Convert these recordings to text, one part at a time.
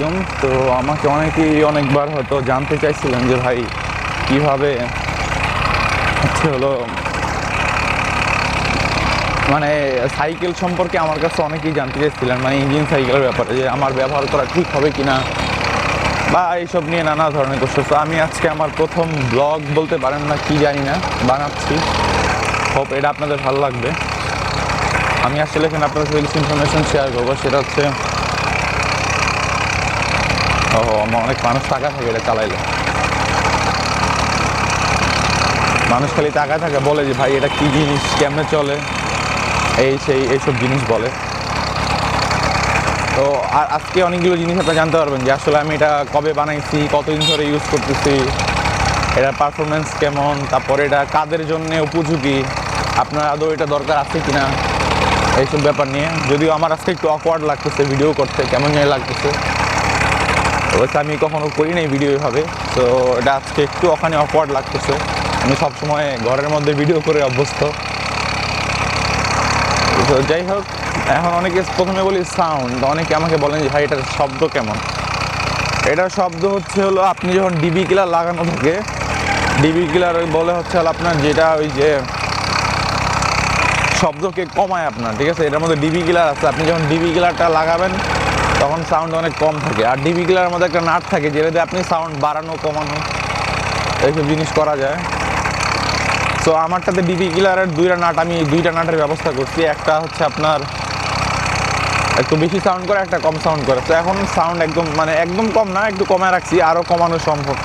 আসসালামু তো আমাকে অনেকেই অনেকবার হয়তো জানতে চাইছিলেন যে, ভাই, কীভাবে? হচ্ছে হলো মানে সাইকেল সম্পর্কে আমার কাছে অনেকেই জানতে চাইছিলেন মানে ইঞ্জিন সাইকেলের ব্যাপারে, যে আমার ব্যবহার করা ঠিক হবে কি না বা এইসব নিয়ে নানা ধরনের কোশ্চেন তো আমি আজকে আমার প্রথম ব্লগ বলতে পারেন না কি জানি না, বানাচ্ছি। হোপ এটা আপনাদের ভালো লাগবে। আমি আসলে এখানে আপনাদের সাথে কিছু ইনফরমেশন শেয়ার করব। সেটা হচ্ছে ও অনেক মানুষ টাকা থাকে এটা চালাইলে। মানুষ খালি টাকা থাকে, বলে যে, ভাই, এটা কি জিনিস? কেমনে চলে? এই সেই, এইসব জিনিস বলে। তো আর আজকে অনেকগুলো জিনিস আপনারা জানতে পারবেন যে, আসলে আমি এটা কবে বানাইছি, কতদিন ধরে ইউজ করতেছি, এটার পারফরমেন্স কেমন, তারপরে এটা কাদের জন্য উপযোগী, আপনার আদৌ এটা দরকার আছে কিনা, এইসব ব্যাপার নিয়ে। যদিও আমার আজকে একটু অকওয়ার্ড লাগতেছে ভিডিও করতে, কেমন জানি লাগতেছে। অবশ্য আমি কখনো করি নাই ভিডিও এভাবে, তো এটা আজকে একটু ওখানে অকওয়ার্ড লাগতেছে। আমি সবসময় ঘরের মধ্যে ভিডিও করে অভ্যস্ত। তো যাই হোক, এখন অনেকে প্রথমে বলি সাউন্ড অনেকে আমাকে বলেন যে, ভাই, এটার শব্দ কেমন? এটার শব্দ হচ্ছে হলো, আপনি যখন ডিবি কিলার লাগানো থাকে ডিবি কিলার বলে হচ্ছে হলো আপনার যেটা ওই যে শব্দকে কমায় আপনার, ঠিক আছে? এটার মধ্যে ডিবি কিলার আছে। আপনি যখন ডিবি কিলারটা লাগাবেন তখন সাউন্ড অনেক কম থাকে। আর ডিবি কিলারের মধ্যে একটা নাট থাকে যেটা দিয়ে আপনি সাউন্ড বাড়ানো, কমানো, এইসব জিনিস করা যায়। তো আমারটাতে ডিবি কিলারের দুইটা নাট, আমি দুইটা নাটের ব্যবস্থা করছি। একটা হচ্ছে আপনার, একটু বেশি সাউন্ড করে, একটা কম সাউন্ড করে। তো এখন সাউন্ড একদম মানে একদম কম না, একটু কমায় রাখছি আরও কমানো সম্ভব।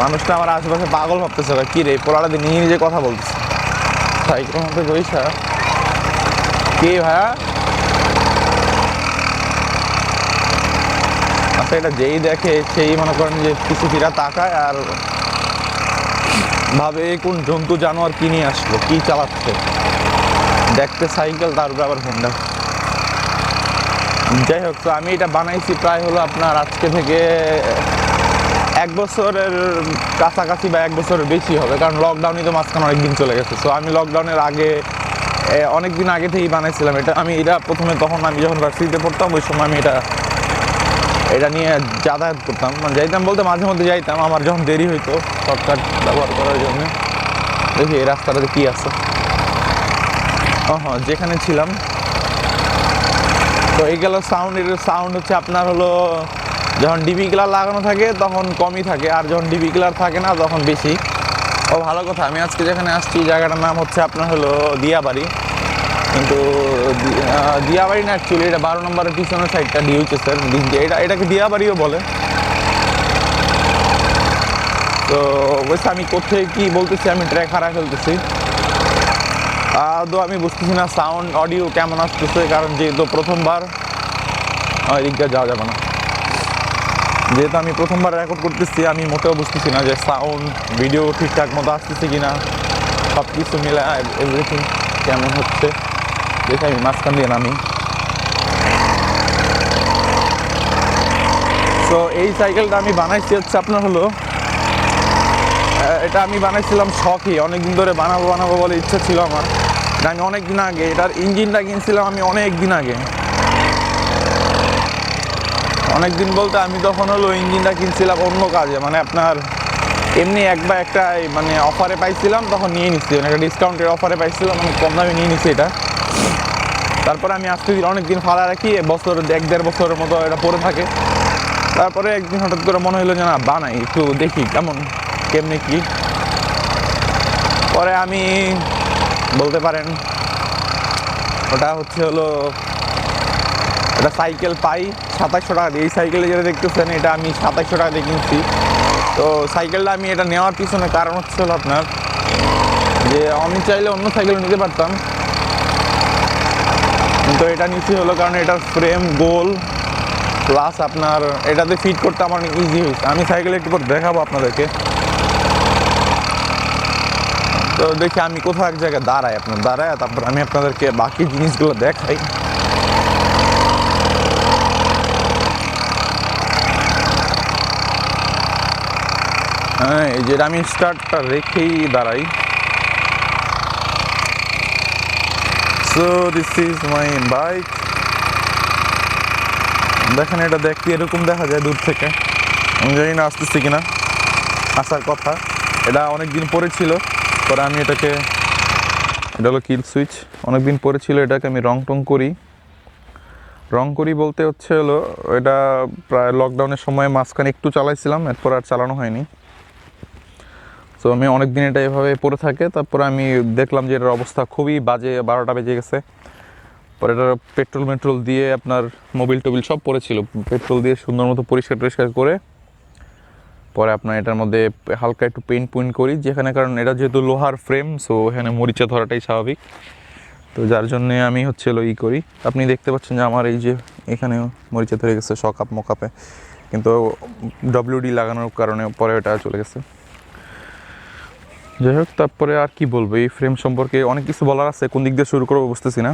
মানুষটা আমার আশেপাশে পাগল ভাবতেছে, ভাই, কী রে পোলাটা দিয়ে নিজে নিজে কথা বলতেছে। সাইকেলের মধ্যে বইসা। কে ভাইয়া? এটা যেই দেখে সেই মনে করেন যে কিছু ফিরা তাকায় আর ভাবে কোন জন্তু জানোয়ার কি নিয়ে আসলো, কি চালাচ্ছে। দেখতে সাইকেল, তার উপরে আবার হোন্ডা যাই হোক, তো আমি এটা বানাইছি প্রায় হলো আপনার আজকে থেকে এক বছরের কাছাকাছি বা এক বছরের বেশি হবে, কারণ লকডাউনই তো মাঝখানে অনেক দিন চলে গেছে। সো আমি লকডাউনের আগে অনেক দিন আগে থেকেই বানাইছিলাম এটা। আমি এটা প্রথমে তখন আমি যখন ভার্সিটিতে পড়তাম, ওই সময় আমি এটা এটা নিয়ে যাতায়াত করতাম। মানে যাইতাম বলতে মাঝে মধ্যে যাইতাম, আমার যখন দেরি হইতো শর্টকাট ব্যবহার করার জন্য। দেখি এই রাস্তাটাতে কী আছে। হ্যাঁ যেখানে ছিলাম। তো এই গেল সাউন্ড এর সাউন্ড হচ্ছে আপনার হলো, যখন ডিবি কিলার লাগানো থাকে, তখন কমই থাকে। আর যখন ডিবি কিলার থাকে না, তখন বেশি। ও, ভালো কথা। আমি আজকে যেখানে আসছি, জায়গাটার নাম হচ্ছে আপনার হলো দিয়াবাড়ি। কিন্তু দিয়াবাড়ি না অ্যাকচুয়ালি এটা বারো নম্বরের পিছনের সাইডটা ডিউচেসের এটা এটাকে দিয়াবাড়িও বলে। তো অবশ্যই আমি কোথায় কি বলতেছি আমি ট্র্যাক হারা ফেলতেছি। আদৌ আমি বুঝতেছি না সাউন্ড অডিও কেমন আসতেছে কারণ যেহেতু প্রথমবার আহ, এদিক দিয়ে যাওয়া যাবে না। যেহেতু আমি প্রথমবার রেকর্ড করতেছি আমি মোটেও বুঝতেছি না যে সাউন্ড ভিডিও ঠিকঠাক মতো আসতেছে কিনা সব কিছু মিলে এভরিথিং কেমন হচ্ছে। দেখে আমি মাঝখান দিয়ে নামি। তো এই সাইকেলটা আমি বানাইছি হচ্ছে আপনার হলো এটা আমি বানাইছিলাম শখই অনেকদিন ধরে বানাবো বানাবো বলে ইচ্ছা ছিল আমার। আমি অনেক দিন আগে, এটার ইঞ্জিনটা কিনছিলাম আমি অনেক দিন আগে। অনেক দিন বলতে আমি তখন হলো ইঞ্জিনটা কিনছিলাম অন্য কাজে মানে আপনার এমনি একবার একটা মানে অফারে পাইছিলাম, তখন নিয়ে নিচ্ছি মানে একটা ডিসকাউন্টের অফারে পাইছিলাম আমি কম দামে নিয়ে নিচ্ছি এটা। তারপরে আমি আজকে দিন অনেক দিন ফালা রাখি বছর এক দেড় বছরের মতো এটা পরে থাকে। তারপরে একদিন হঠাৎ করে মনে হলো যে, না, বানাই, একটু দেখি কেমন, কেমনি কি? পরে আমি, বলতে পারেন, ওটা হচ্ছে হলো, এটা সাইকেল পাই সাতাশশো টাকা দিয়ে। এই সাইকেলে যেটা দেখতেছেন, এটা আমি সাতাশশো টাকা দিয়ে কিনছি। তো সাইকেলটা আমি এটা নেওয়ার পিছনে কারণ হচ্ছে হলো আপনার, যে আমি চাইলে অন্য সাইকেল নিতে পারতাম। কিন্তু এটা নিচ্ছি হলো কারণ এটার ফ্রেম গোল প্লাস আপনার এটাতে ফিট করতে আমার ইজি হয়েছে। আমি সাইকেল একটু পর দেখাবো আপনাদেরকে। তো দেখি আমি কোথাও এক জায়গায় দাঁড়াই, আপনার দাঁড়ায়, তারপর আমি আপনাদেরকে বাকি জিনিসগুলো দেখাই। হ্যাঁ এই যে আমি স্টার্টটা রেখেই দাঁড়াই। So this is my bike দেখেন এটা দেখতে এরকম দেখা যায় দূর থেকে। আমি জানি না আসতেছি কিনা। আসার কথা। এটা অনেক দিন পরে ছিল। পরে আমি এটাকে এটা হলো কিল সুইচ। অনেক দিন পরে ছিল এটাকে আমি রং টং করি। রং করি বলতে হচ্ছে হলো, এটা প্রায় লকডাউনের সময় মাঝখানে একটু চালাইছিলাম। এরপর আর চালানো হয়নি। তো আমি অনেক দিন এটা এভাবে পড়ে থাকে। তারপরে আমি দেখলাম যে এটার অবস্থা খুবই বাজে, বারোটা বেজে গেছে। পরে এটা পেট্রোল মেট্রোল দিয়ে আপনার মোবিল টোবিল সব পড়েছিল। পেট্রোল দিয়ে সুন্দর মতো পরিষ্কার টরিষ্কার করে পরে আপনার এটার মধ্যে হালকা একটু পেইন্ট পুইন্ট করি, যেখানে কারণ এটা যেহেতু লোহার ফ্রেম সো এখানে মরিচা ধরাটাই স্বাভাবিক। তো যার জন্যে আমি হচ্ছে ই করি। আপনি দেখতে পাচ্ছেন যে আমার এই যে এখানে মরিচা ধরে গেছে শকাপ মকাপে কিন্তু ডব্লিউডি লাগানোর কারণে পরে এটা চলে গেছে। যাই হোক, তারপরে আর কি বলব? এই ফ্রেম সম্পর্কে অনেক কিছু বলার আছে, কোন দিক দিয়ে শুরু করব বুঝতেছি না।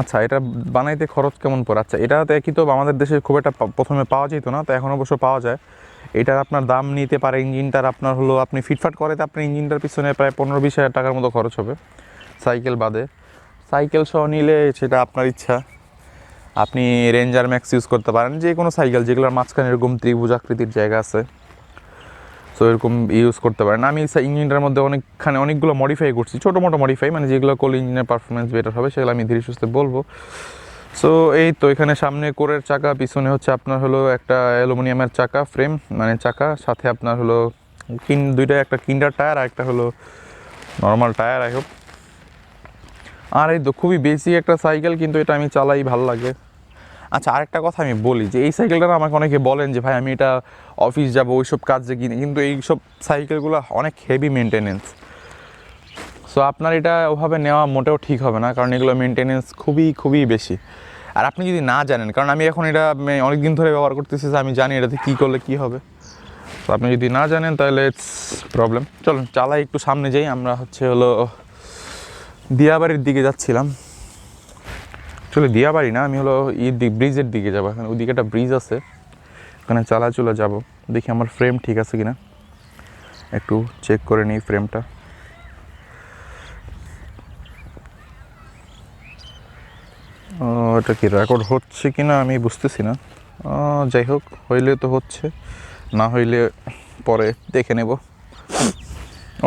আচ্ছা এটা বানাইতে খরচ কেমন পড়ে? আচ্ছা এটা তো একই তো আমাদের দেশে খুব একটা প্রথমে পাওয়া যেত না, তো এখন অবশ্য পাওয়া যায়। এটার আপনার দাম নিতে পারে, ইঞ্জিনটার আপনার হলো, আপনি ফিটফাট করে তো আপনার ইঞ্জিনটার পিছনে প্রায় পনেরো বিশ হাজার টাকার মতো খরচ হবে, সাইকেল বাদে। সাইকেল সহ নিলে সেটা আপনার ইচ্ছা। আপনি রেঞ্জার ম্যাক্স ইউজ করতে পারেন যে কোনো সাইকেল, যেগুলোর মাঝখানে এরকম ত্রিভুজ আকৃতির জায়গা আছে। সো এরকম ইউজ করতে পারেন। আমি ইঞ্জিনটার মধ্যে অনেকখানে, অনেকগুলো মডিফাই করছি। ছোটো মোটো মডিফাই মানে যেগুলো করলে ইঞ্জিনের পারফরমেন্স বেটার হবে, সেগুলো আমি ধীরে সুস্থে বলব। সো এই তো এখানে সামনে কোরের চাকা, পিছনে হচ্ছে আপনার হলো একটা অ্যালুমিনিয়ামের চাকা ফ্রেম মানে চাকা। সাথে আপনার হলো কিন দুইটা একটা কিন্ডার টায়ার আর একটা হলো নর্মাল টায়ার আই হোপ আর এই তো খুবই বেসিক একটা সাইকেল কিন্তু এটা আমি চালাই, ভালো লাগে। আচ্ছা আরেকটা কথা আমি বলি যে এই সাইকেলটা আমাকে অনেকে বলেন যে, ভাই, আমি এটা অফিস যাব, ওইসব কাজে কিনে কিন্তু এইসব সাইকেলগুলো অনেক হেভি মেনটেনেন্স সো আপনার এটা ওভাবে নেওয়া মোটেও ঠিক হবে না, কারণ এগুলো মেনটেনেন্স খুবই খুবই বেশি। আর আপনি যদি না জানেন, কারণ আমি এখন এটা অনেক দিন ধরে ব্যবহার করতেছি আমি জানি এটাতে কী করলে কী হবে। তো আপনি যদি না জানেন, তাহলে ইটস প্রবলেম চলুন, চালাই, একটু সামনে যাই, আমরা হচ্ছে হলো দিয়াবাড়ির দিকে যাচ্ছিলাম। চলে দিয়াবাড়ি না, আমি হলো ইর দিক ব্রিজের দিকে যাব। এখানে ওইদিকে একটা ব্রিজ আছে ওখানে চালা চলে যাব। দেখি আমার ফ্রেম ঠিক আছে কিনা। একটু চেক করে নিই ফ্রেমটা এটা কি রেকর্ড হচ্ছে কি না আমি বুঝতেছি না। যাই হোক, হইলে তো হচ্ছে, না হইলে পরে দেখে নেব।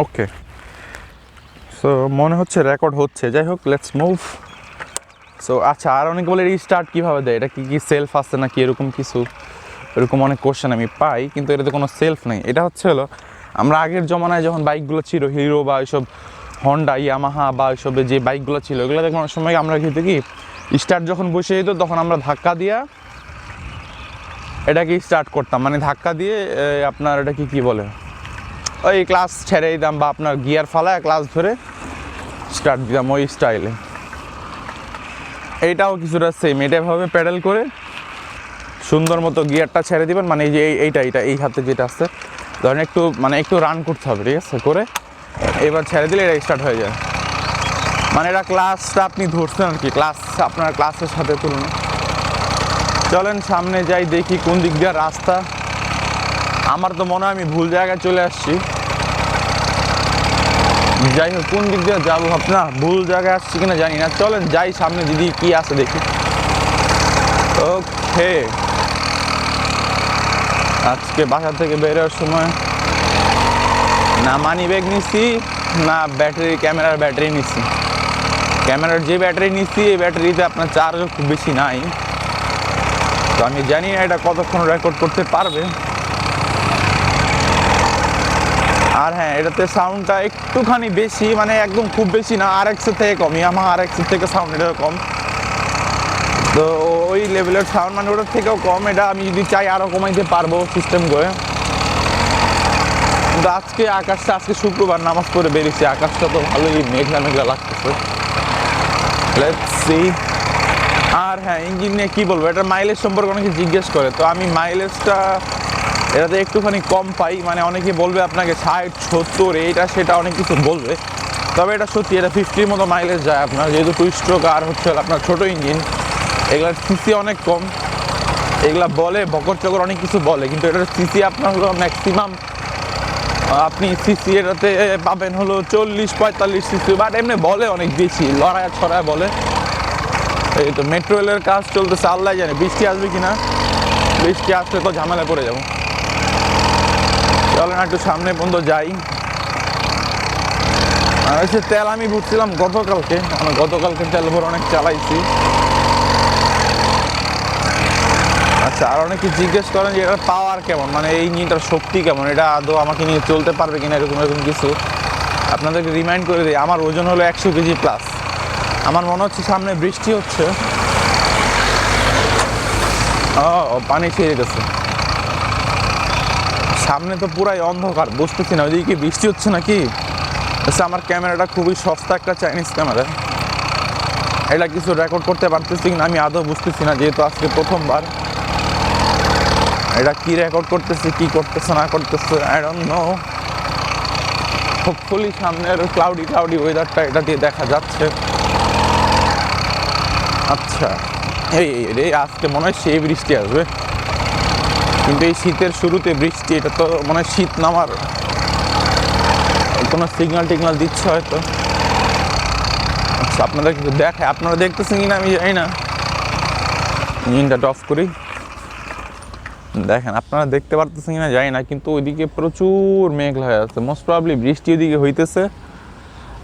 ওকে সো মনে হচ্ছে রেকর্ড হচ্ছে। যাই হোক লেটস মুভ সো আচ্ছা আর অনেকে বলে রিস্টার্ট কীভাবে দেয়? এটা কি কি সেলফ আছে নাকি এরকম কিছু? এরকম অনেক কোশ্চেন আমি পাই, কিন্তু এটাতে কোনো সেলফ নেই। এটা হচ্ছে হলো, আমরা আগের জমানায় যখন বাইকগুলো ছিল হিরো বা এইসব হন্ডা ইয়ামাহা বা এইসব যে বাইকগুলো ছিল এগুলো দেখুন অনেক সময় আমরা কিন্তু কি স্টার্ট যখন বসে যেত, তখন আমরা ধাক্কা দিয়া এটাকে স্টার্ট করতাম। মানে ধাক্কা দিয়ে আপনার এটা কি কি বলে? ওই ক্লাস ছেড়ে দিতাম বা আপনার গিয়ার ফালায় ক্লাস ধরে স্টার্ট দিতাম ওই স্টাইলে এইটাও কিছুটা সেম এটা এভাবে প্যাডেল করে সুন্দর মতো গিয়ারটা ছেড়ে দিবেন মানে এই যে এই- এইটা এইটা, এই হাতে যেটা আছে, ধরেন একটু মানে একটু রান করতে হবে, ঠিক আছে, করে এবার ছেড়ে দিলে এটা স্টার্ট হয়ে যায়। মানে এটা ক্লাসটা আপনি ধরছেন আর কি ক্লাস আপনার ক্লাসের সাথে তুলনা চলেন সামনে যাই, দেখি কোন দিক দিয়ে রাস্তা। আমার তো মনে হয় আমি ভুল জায়গায় চলে আসছি। যাই হোক কোন দিক দিয়ে যাব না, ভুল জায়গায় আসছি কিনা জানি না। চলেন, যাই সামনে, দিদি কি আছে দেখি। ওকে। আজকে বাসা থেকে বেরোর সময় না মানি ব্যাগ নিচ্ছি না ব্যাটারি ক্যামেরার ব্যাটারি নিচ্ছি ক্যামেরার যে ব্যাটারি নিচ্ছি এই ব্যাটারিতে আপনার চার্জও খুব বেশি নাই। তো আমি জানি না এটা কতক্ষণ রেকর্ড করতে পারবে। আর হ্যাঁ এটাতে সাউন্ডটা একটুখানি বেশি মানে একদম খুব বেশি না আর এক্সের থেকে কম ইয়ামা আর এক্সের থেকে সাউন্ড এটা কম। তো ওই লেভেলের সাউন্ড মানে ওটার থেকেও কম, এটা আমি যদি চাই আরও কমাইতে পারব সিস্টেম করে। কিন্তু আজকে আকাশটা, আজকে শুক্রবার নামাজ পড়ে বেরিয়েছি, আকাশটা তো ভালোই মেঘলা মেঘলা লাগতেছে। আর হ্যাঁ ইঞ্জিন নিয়ে কী বলব এটা মাইলেজ সম্পর্কে অনেকে জিজ্ঞেস করে, তো আমি মাইলেজটা এটাতে একটুখানি কম পাই মানে অনেকে বলবে আপনাকে ষাট, সত্তর, এইটা সেটা অনেক কিছু বলবে। তবে এটা সত্যি, এটা ফিফটির মতো মাইলেজ যায় আপনার, যেহেতু টু স্ট্রোক আর হচ্ছে আপনার ছোটো ইঞ্জিন এগুলার সিসি অনেক কম। এগুলা বলে, বকর চকর অনেক কিছু বলে, কিন্তু এটার সিসি আপনার হলো ম্যাক্সিমাম আপনি সিসি এটাতে পাবেন হলো চল্লিশ, পঁয়তাল্লিশ সিসি বাট এমনি বলে অনেক বেশি লড়াই ছড়ায় বলে। এই তো মেট্রো রেলের কাজ চলতেছে, আল্লাহ জানে, বৃষ্টি আসবে কিনা। বৃষ্টি আসলে তো ঝামেলা পড়ে যাব। চলো না একটু সামনে পর্যন্ত যাই। আর হচ্ছে তেল আমি ভরছিলাম গতকালকে আমি গতকালকে তেল ভরে অনেক চালাইছি। আচ্ছা আর অনেকে জিজ্ঞেস করেন যে এটার পাওয়ার কেমন? মানে এই ইঞ্জিনটার শক্তি কেমন? এটা আদৌ আমাকে নিয়ে চলতে পারবে কিনা এরকম এরকম কিছু। আপনাদেরকে রিমাইন্ড করে দিই, আমার ওজন হলো একশো কেজি প্লাস আমার মনে হচ্ছে সামনে বৃষ্টি হচ্ছে। ও, পানি ছেড়ে গেছে সামনে তো পুরাই অন্ধকার, বুঝতেছি না, ওইদিকে বৃষ্টি হচ্ছে নাকি? আচ্ছা আমার ক্যামেরাটা খুবই সস্তা একটা চাইনিজ ক্যামেরা। এটা কিছু রেকর্ড করতে পারতেছি কিনা আমি আদৌ বুঝতেছি না, যেহেতু আজকে প্রথমবার। এটা কি রেকর্ড করতেছে, কি করতেছে, না করতেছে আই ডোন্ট নো হোপফুলি সামনের ক্লাউডি ক্লাউডি ওয়েদারটা এটা দিয়ে দেখা যাচ্ছে। আচ্ছা। এই রে আজকে মনে হয় সেই বৃষ্টি আসবে। কিন্তু এই শীতের শুরুতে বৃষ্টি, এটা তো মনে হয় শীত নামার কোনো সিগনাল টিগনাল দিচ্ছে হয়তো। আচ্ছা আপনাদের কিছু দেখে আপনারা দেখতেছেন কিনা আমি জানি না। ইঞ্জিনটা অফ করি। দেখেন, আপনারা দেখতে পারতেছেন কিনা জানি না, কিন্তু ওইদিকে প্রচুর মেঘলা হয়ে আছে। মোস্ট প্রবলি বৃষ্টি ওইদিকে হইতেছে,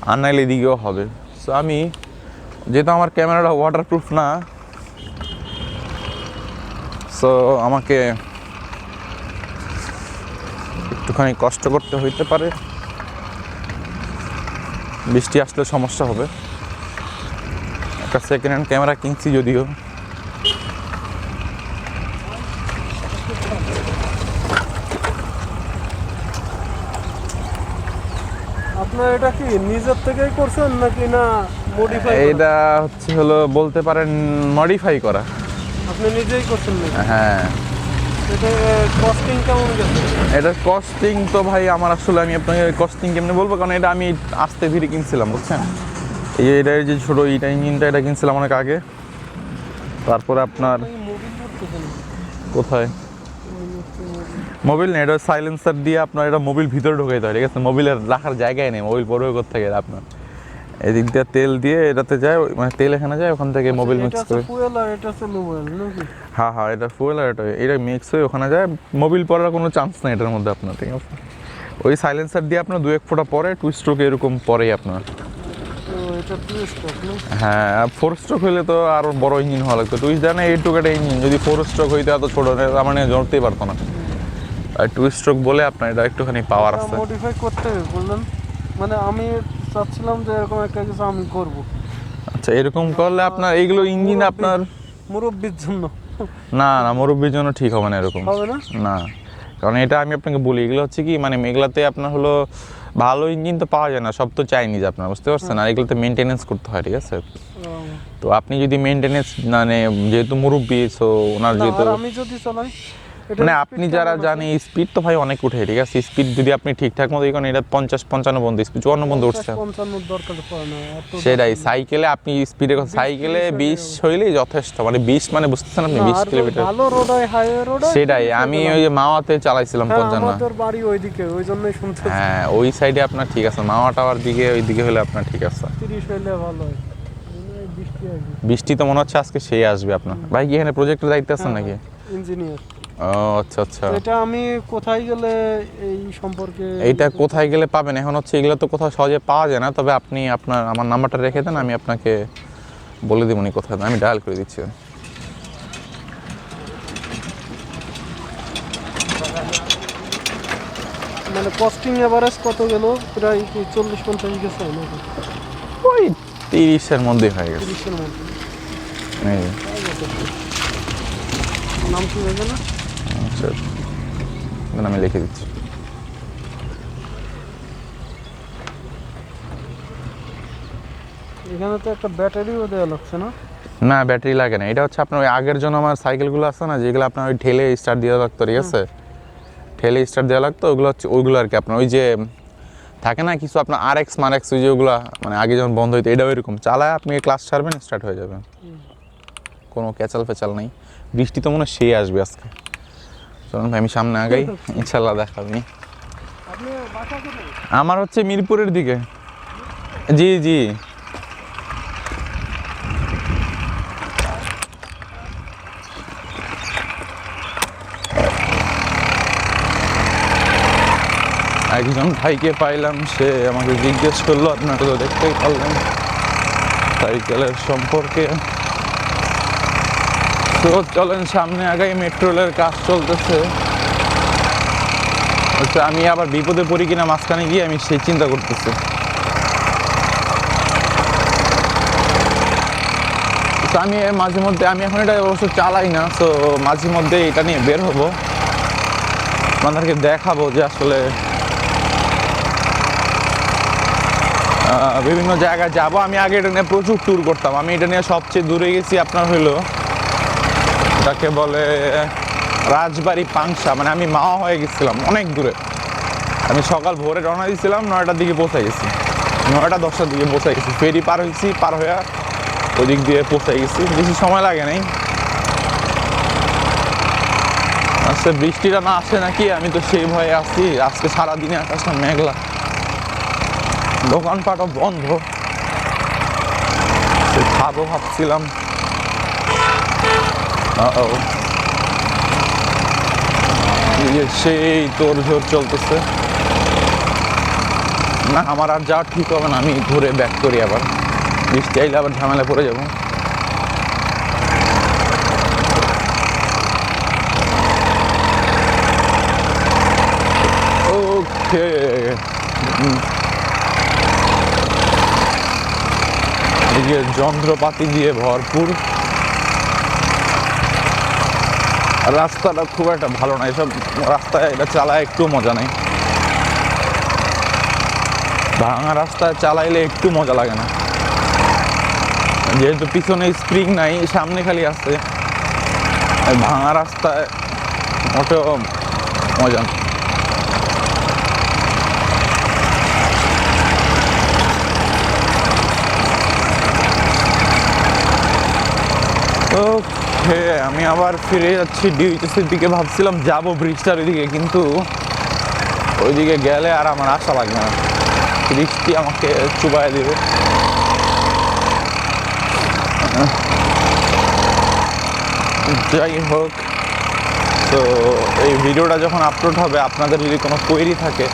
আর নাইলে এদিকেও হবে। সো আমি, যেহেতু আমার ক্যামেরাটা ওয়াটারপ্রুফ না সো আমাকে একটুখানি কষ্ট করতে হইতে পারে। বৃষ্টি আসলে সমস্যা হবে। একটা সেকেন্ড হ্যান্ড ক্যামেরা কিনছি যদিও। আপনার এটা কি নিজের থেকেই করছেন নাকি না মডিফাই এইটা হচ্ছে হলো বলতে পারেন মডিফাই করা। আপনি নিজেই করছেন হ্যাঁ। এটা কস্টিং এটার তো ভাই আমার আসলে আমি আপনাকে কস্টিং কেমনে বলব? কারণ এটা আমি আস্তে ধীরে কিনছিলাম বুঝছেন? এই যে এটার যে ছোটো এইটা ইঞ্জিনটা এটা কিনছিলাম অনেক আগে। তারপরে আপনার কোথায়? মোবিল নেই এটা সাইলেন্সার দিয়ে আপনার এটা মোবিল ভিতরে ঢুকে দেয় ঠিক আছে? মোবিলের রাখার জায়গায় নেই মোবিল পড়বে কোথেকে আপনার? এদিক দিয়ে তেল দিয়ে এটাতে যায় মানে তেল এখানে যায় ওখান থেকে মোবিল মিক্স করে। আর হ্যাঁ হ্যাঁ এটা ফুয়েল আর এটা এটা মিক্স হয়ে ওখানে যায়। মোবিল পড়ার কোনো চান্স নেই এটার মধ্যে আপনার ঠিক আছে ওই সাইলেন্সার দিয়ে আপনার দু এক ফোঁটা পরে টু স্ট্রোক এরকম পরেই আপনার। না? হ্যাঁ ফোর স্ট্রোক হলে তো আরও বড় ইঞ্জিন হওয়া লাগতো। টুইস্ট জানে এই টুকাটা ইঞ্জিন যদি ফোর স্ট্রোক হইতে এত ছোটো আমার নিয়ে জড়তেই পারতো না। আর টু স্ট্রোক বলে আপনার এটা একটুখানি পাওয়ার আছে। মডিফাই করতে বললেন। মানে আমি চাচ্ছিলাম যে এরকম একটা কিছু আমি করব। আচ্ছা এরকম করলে আপনার এইগুলো ইঞ্জিন আপনার মুরব্বির জন্য। না না মুরব্বির জন্য ঠিক হবে না এরকম। হবে না? না কারণ এটা আমি আপনাকে বলি এগুলো হচ্ছে কি মানে এগুলাতে আপনার হলো ভালো ইঞ্জিন তো পাওয়া যায় না সব তো চাইনিজ আপনার বুঝতে পারছেন? আর এগুলোতে মেনটেনেন্স করতে হয় ঠিক আছে? তো আপনি যদি মেনটেনেন্স মানে যেহেতু মুরব্বী সো ওনার যেহেতু আমি যদি চালাই? মানে আপনি যারা আছে? জানে স্পিড তো ভাই অনেক উঠে ঠিক আছে? স্পিড যদি আপনি ঠিকঠাক মতো কারণ এটা পঞ্চাশ পঞ্চান্ন বন্ধু স্পিড চুয়ান্ন বন্ধু উঠছে। সেটাই সাইকেলে আপনি স্পিডের কথা সাইকেলে বিশ হইলেই যথেষ্ট মানে বিশ মানে বুঝতেছেন আপনি বিশ কিলোমিটার। হয় হয় সেটাই আমি ওই যে মাওয়াতে চালাইছিলাম হ্যাঁ, পঞ্চান্ন। বাড়ি ওইদিকে ওই জন্যই শুনতে হ্যাঁ ওই সাইডে আপনার ঠিক আছে মাওয়া টাওয়ার দিকে ওই দিকে হলে আপনার ঠিক আছে। তিরিশ হইলে ভালো হয়। বৃষ্টি তো মনে হচ্ছে আজকে সেই আসবে আপনার। ভাই কি এখানে প্রজেক্টের দায়িত্ব আছেন নাকি? ইঞ্জিনিয়ার আচ্ছা আচ্ছা। এটা আমি কোথায় গেলে এই সম্পর্কে এইটা কোথায় গেলে পাবেন? এখন হচ্ছে এগুলো তো কোথাও সহজে পাওয়া যায় না তবে আপনি আপনার আমার নাম্বারটা রেখে দেন আমি আপনাকে বলে দেবনি কোথায়। আমি ডায়াল করে দিচ্ছি মানে কস্টিং এভারেজ কত গেল? প্রায় চল্লিশ পঞ্চাশ গেছে ওই তিরিশের মধ্যে হয়ে গেছে। তিরিশের মধ্যে। নাম কি হয়ে গেল? আচ্ছা আমি লিখে দিচ্ছি। এখানে তো একটা ব্যাটারিও দেওয়া লাগছে না? না ব্যাটারি লাগে না। এটা হচ্ছে আপনার ওই আগের জন্য আমার সাইকেলগুলো আছে না যেগুলো আপনার ওই ঠেলে স্টার্ট দেওয়া লাগতো ঠিক আছে? ঠেলে স্টার্ট দেওয়া লাগতো ওগুলো হচ্ছে ওইগুলো আর কি। আপনার ওই যে থাকে না কিছু আপনার আর এক্স মার এক্স ওই যে ওগুলো মানে আগে যখন বন্ধ হইতো এটাও এরকম। চালায় আপনি ক্লাস ছাড়বেন স্টার্ট হয়ে যাবে। কোনো ক্যাচাল ফেচাল নেই। বৃষ্টি তো মনে হয় সেই আসবে আজকে। চলুন আমি সামনে আগেই। ইনশাল্লাহ দেখা আমার হচ্ছে মিরপুরের দিকে। জি জি। একজন ভাইকে পাইলাম, সে আমাকে জিজ্ঞেস করল আপনাকে তো দেখতেই পারলেন সাইকেলের সম্পর্কে। তো চলেন, সামনে আগাই মেট্রো রেলের কাজ চলতেছে। হচ্ছে আমি আবার বিপদে পড়ি কিনা মাঝখানে গিয়ে আমি সেই চিন্তা করতেছি। আমি মাঝে মধ্যে, আমি এখন এটা অবশ্য চালাই না, তো মাঝে মধ্যে এটা নিয়ে বের হব। আপনাদেরকে দেখাবো যে আসলে বিভিন্ন জায়গায় যাব। আমি আগে এটা নিয়ে প্রচুর ট্যুর করতাম। আমি এটা নিয়ে সবচেয়ে দূরে গেছি আপনার হইল তাকে বলে, রাজবাড়ি পাংশা। মানে আমি মা হয়ে গেছিলাম, অনেক দূরে। আমি সকাল ভোরে রওনা দিয়েছিলাম, নয়টার দিকে পৌঁছে গেছি। নয়টা, দশটার দিকে পৌঁছে গেছি। ফেরি পার হয়েছি, পার হয়ে ওই দিক দিয়ে পৌঁছে গেছি। বেশি সময় লাগে নাই। আচ্ছা বৃষ্টিটা না আসে নাকি? আমি তো সেই ভয়ে আছি। আজকে সারাদিনে আকাশটা মেঘলা। দোকানপাটও বন্ধ। খাব ভাবছিলাম। Uh-oh. সেই তোর ঝোর চলতেছে। না, আমার আর যাওয়া ঠিক হবে না, আমি ঘুরে ব্যাক করি আবার। বৃষ্টি আইলে আবার ঝামেলা পড়ে যাব। ওকে। এদিকে যন্ত্রপাতি দিয়ে ভরপুর। রাস্তাটা খুব একটা ভালো না। এসব রাস্তায় এটা চালায় একটু মজা নেই। ভাঙা রাস্তায় চালাইলে একটু মজা লাগে না। যেহেতু পিছনে স্প্রিং নাই, সামনে খালি এই ভাঙা রাস্তায় মোটেও মজা না ওকে আমি আবার ফিরে যাচ্ছি ডিউটিসির দিকে। ভাবছিলাম যাব ব্রিজটার ওইদিকে, কিন্তু ওইদিকে গেলে আর আমার আশা লাগবে না। বৃষ্টি আমাকে চুবাই দেবে। যাই হোক, তো এই ভিডিওটা যখন আপলোড হবে, আপনাদের যদি কোনো কোয়েরি থাকে,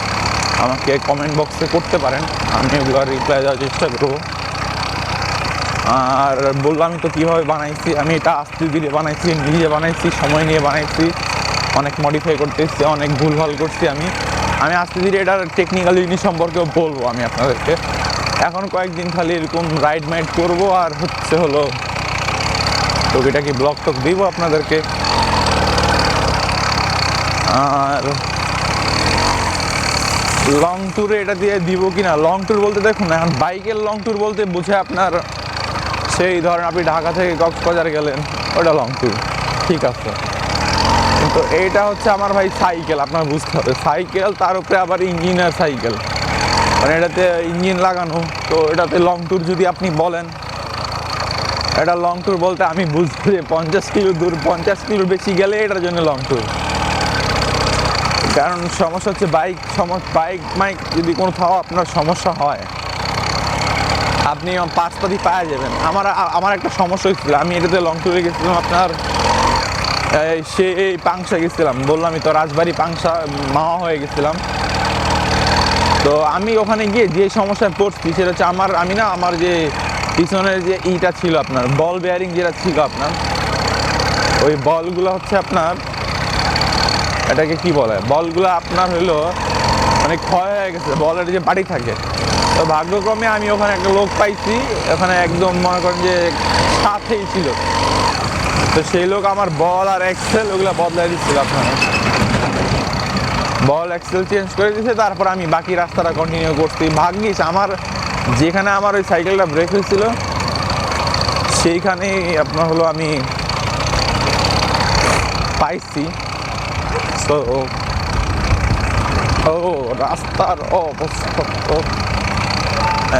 আমাকে কমেন্ট বক্সে করতে পারেন। আমি ওগুলো রিপ্লাই দেওয়ার চেষ্টা করব। আর বললাম তো কীভাবে বানাইছি, আমি এটা আস্তে ধীরে বানাইছি নিজে বানাইছি, সময় নিয়ে বানাইছি, অনেক মডিফাই করতে এসেছি অনেক ভুলভাল করছি আমি। আমি আস্তে ধীরে এটার টেকনিক্যাল জিনিস সম্পর্কেও বলব আমি আপনাদেরকে। এখন কয়েকদিন খালি এরকম রাইড মাইড করব আর হচ্ছে হলো তো এটা কি ব্লগ টক দিব আপনাদেরকে। আর লং ট্যুরে এটা দিয়ে দিব কিনা? লং ট্যুর বলতে দেখুন, এখন বাইকের লং ট্যুর বলতে বুঝে আপনার সেই ধরেন আপনি ঢাকা থেকে কক্সবাজার গেলেন, ওটা লং ট্যুর ঠিক আছে। কিন্তু এইটা হচ্ছে আমার ভাই সাইকেল, আপনার বুঝতে হবে। সাইকেল, তার উপরে আবার ইঞ্জিনের সাইকেল। মানে এটাতে ইঞ্জিন লাগানো, তো এটাতে লং ট্যুর যদি আপনি বলেন, এটা লং ট্যুর বলতে আমি বুঝব যে পঞ্চাশ কিলো দূর, পঞ্চাশ কিলোর বেশি গেলে এটার জন্য লং ট্যুর কারণ সমস্যা হচ্ছে বাইক সমস্যা বাইক মাইক যদি কোথাও আপনার সমস্যা হয় আপনি পাঁচপাতি পাওয়া যাবেন। আমার আমার একটা সমস্যা হয়েছিল। আমি এটাতে লং ট্যুরে গেছিলাম আপনার সে, এই পাংশা গেছিলাম। বললামই তো রাজবাড়ি পাংশা, মাওয়া হয়ে গেছিলাম। তো আমি ওখানে গিয়ে যে সমস্যায় পড়ছি, সেটা হচ্ছে আমার, আমি না, আমার যে পিছনের যে ইটা ছিল আপনার বল বেয়ারিং যেটা ছিল আপনার, ওই বলগুলো হচ্ছে আপনার, এটাকে কি বলে? বলগুলো আপনার হলো মানে ক্ষয় হয়ে গেছে। বলের যে বাড়ি থাকে তো ভাগ্যক্রমে আমি ওখানে একটা লোক পাইছি, ওখানে একদম মনে করেন যে সাথেই ছিল। তো সেই লোক আমার বল আর এক্সেল ওগুলো বদলাই দিচ্ছিল আপনারা বল এক্সেল চেঞ্জ করে দিয়েছে তারপর আমি বাকি রাস্তাটা কন্টিনিউ করছি। ভাগ্যিস আমার যেখানে আমার ওই সাইকেলটা ব্রেক হয়েছিল, সেইখানেই আপনার হলো আমি পাইছি। তো ও, রাস্তার অবস্থা।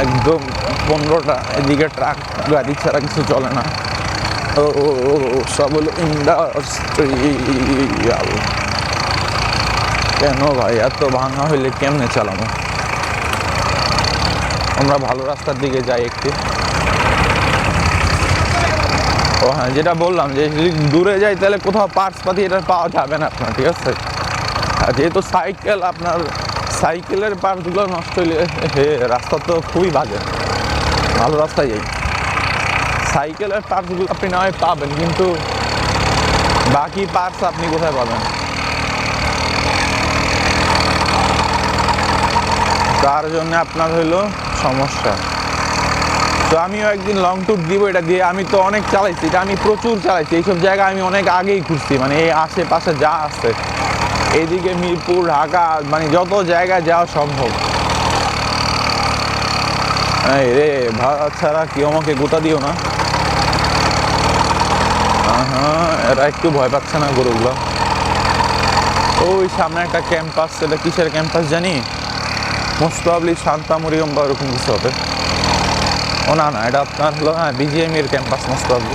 একদম পনেরোটা, এদিকে ট্রাক, গাড়ি ছাড়া কিছু চলে না। ও সব হলো ইন্ডাস্ট্রিয়াল। কেন ভাই, এত ভাঙা হইলে কেমনে চালাবো? আমরা ভালো রাস্তার দিকে যাই একটু। ও হ্যাঁ যেটা বললাম যে যদি দূরে যাই তাহলে কোথাও পার্টস পাতি এটা পাওয়া যাবে না আপনার, ঠিক আছে? আর যেহেতু সাইকেল আপনার সাইকেলের পার্টসগুলো নষ্ট হইলে, হে, রাস্তা তো খুবই বাজে। ভালো রাস্তায় যাই সাইকেলের পার্টসগুলো আপনি না হয় পাবেন, কিন্তু বাকি পার্টস আপনি কোথায় পাবেন? তার জন্য আপনার হইল সমস্যা। তো আমিও একদিন লং ট্যুর দিব এটা দিয়ে, আমি তো অনেক চালাইছি, এটা আমি প্রচুর চালাইছি, এইসব জায়গা আমি অনেক আগেই ঘুরছি মানে এই আশেপাশে যা আছে। এইদিকে মিরপুর, ঢাকা মানে যত জায়গায় যাওয়া সম্ভব। রে ভাড়া ছাড়া কেউ আমাকে গোতা দিও না। হ্যাঁ এরা একটু ভয় পাচ্ছে না গরুগুলো। ওই সামনে একটা ক্যাম্পাস, এটা কিসের ক্যাম্পাস জানি? মোস্ট প্রবলি শান্তামরিয়ম বা ওরকম কিছু হবে। ও না না, এটা আপনার হলো হ্যাঁ বিজিএম এর ক্যাম্পাস মোস্ট প্রবলি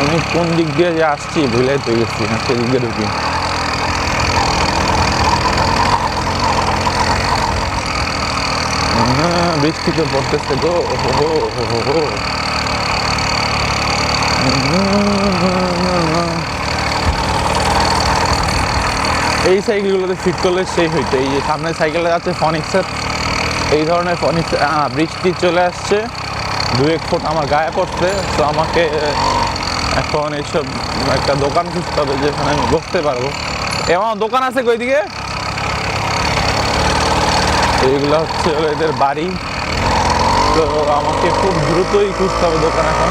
আমি কোন দিক দিয়ে যে আসছি ভুলে তো গেছি না সেদিক দিয়ে ঢুকি। হ্যাঁ, বৃষ্টি তো পড়তেছে গো হো হো এই সাইকেলগুলোতে ফিট করলে সেই হইতো। এই যে সামনের সাইকেলটা যাচ্ছে ফনিক্সের এই ধরনের ফনিক্স বৃষ্টি চলে আসছে। দু এক ফুট আমার গায়ে পড়ছে তো আমাকে এখন এইসব একটা দোকান খুঁজতে হবে যেখানে আমি বসতে পারব। এমন দোকান আছে কই দিকে এইগুলো হচ্ছে এদের বাড়ি। তো আমাকে খুব দ্রুতই খুঁজতে হবে দোকান এখন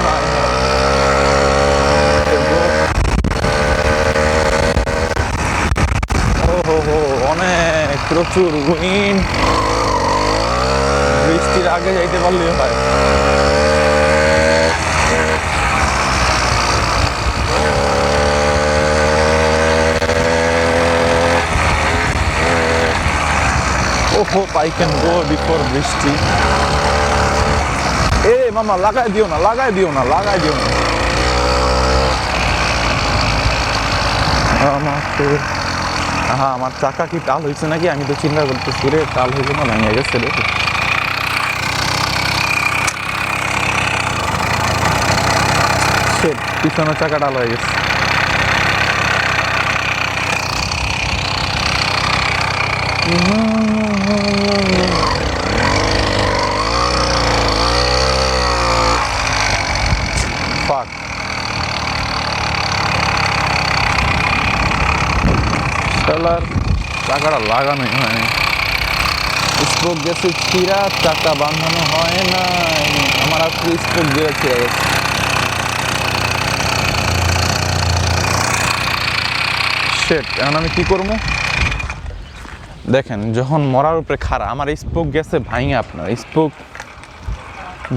অনেক প্রচুর উইন বৃষ্টির আগে যাইতে পারলেই হয়। Hope I can go before বৃষ্টি এ মামা লাগাই দিও না লাগাই দিও না লাগাই দিও না আমাকে হ্যাঁ আমার চাকা কি টাল হয়েছে নাকি আমি তো চিন্তা করতেছি রে টাল হয়েছে না ভেঙে গেছে রে পিছনের চাকা টাল হয়ে গেছে Fuck. শালার চাকাটা লাগানোই হয়নি স্পোক গেছে চিরা চাকা বাঁধানো হয় না আমার আজকে স্পোক দিয়ে ছিঁড়ে গেছে। শেট এখন আমি কি করব? দেখেন, যখন মরার উপরে খাড়া, আমার স্পোক গেছে ভাঙে আপনার, স্পোক।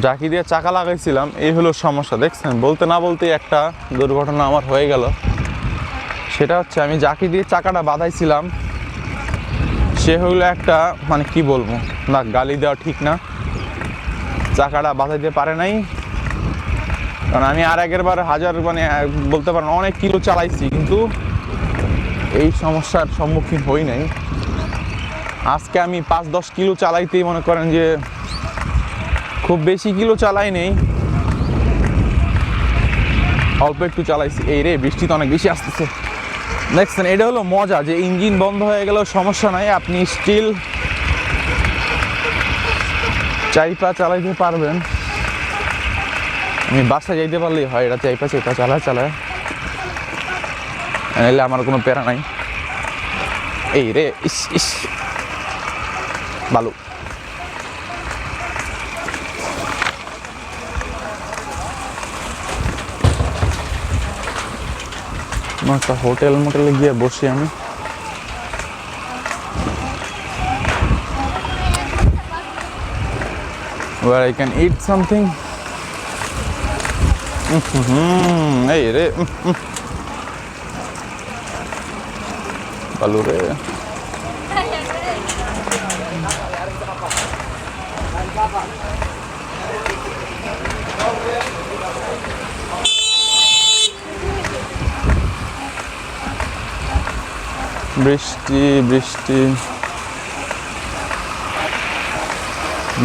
জাকি দিয়ে চাকা লাগাইছিলাম, এই হলো সমস্যা, দেখছেন? বলতে না বলতে একটা দুর্ঘটনা আমার হয়ে গেল। সেটা হচ্ছে, আমি জাকি দিয়ে চাকাটা বাঁধাইছিলাম। সে হলো একটা মানে কি বলব? না, গালি দেওয়া ঠিক না। চাকাটা বাঁধাইতে পারে নাই। কারণ আমি আর আগের বার হাজার মানে বলতে পারেন, অনেক কিলো চালাইছি, কিন্তু এই সমস্যার সম্মুখীন হই নাই। আজকে আমি পাঁচ, দশ কিলো চালাইতেই মনে করেন যে খুব বেশি কিলো চালাই নেই। অল্প একটু চালাইছি। এই রে, বৃষ্টি তো অনেক বেশি আসতেছে। দেখছেন, এটা হলো মজা যে ইঞ্জিন বন্ধ হয়ে গেলেও সমস্যা নাই, আপনি স্টিল চাইপা চালাইতে পারবেন। আমি বাসা যাইতে পারলেই হয়, এটা চাইপা চাইপা চালায় চালায়। এলে আমার কোনো প্যারা নাই। এই রে, ইস ইস। বালু কোনো একটা হোটেল মোটেলে গিয়ে বসি আমি where I can eat something. Mm-hmm. এই রে উম, বৃষ্টি বৃষ্টি।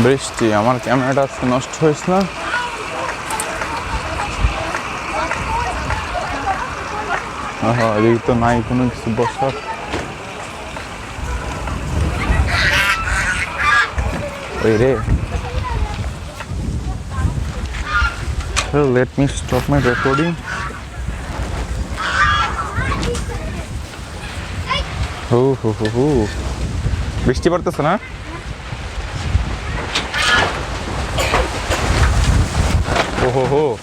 বৃষ্টি, আমার ক্যামেরাটা নষ্ট হয়েছ না? তো নাই কোনো কিছু বসার। ওই রে। Let me stop my recording হু হু হু হু। বৃষ্টি পড়তেছে না? ওহো হো।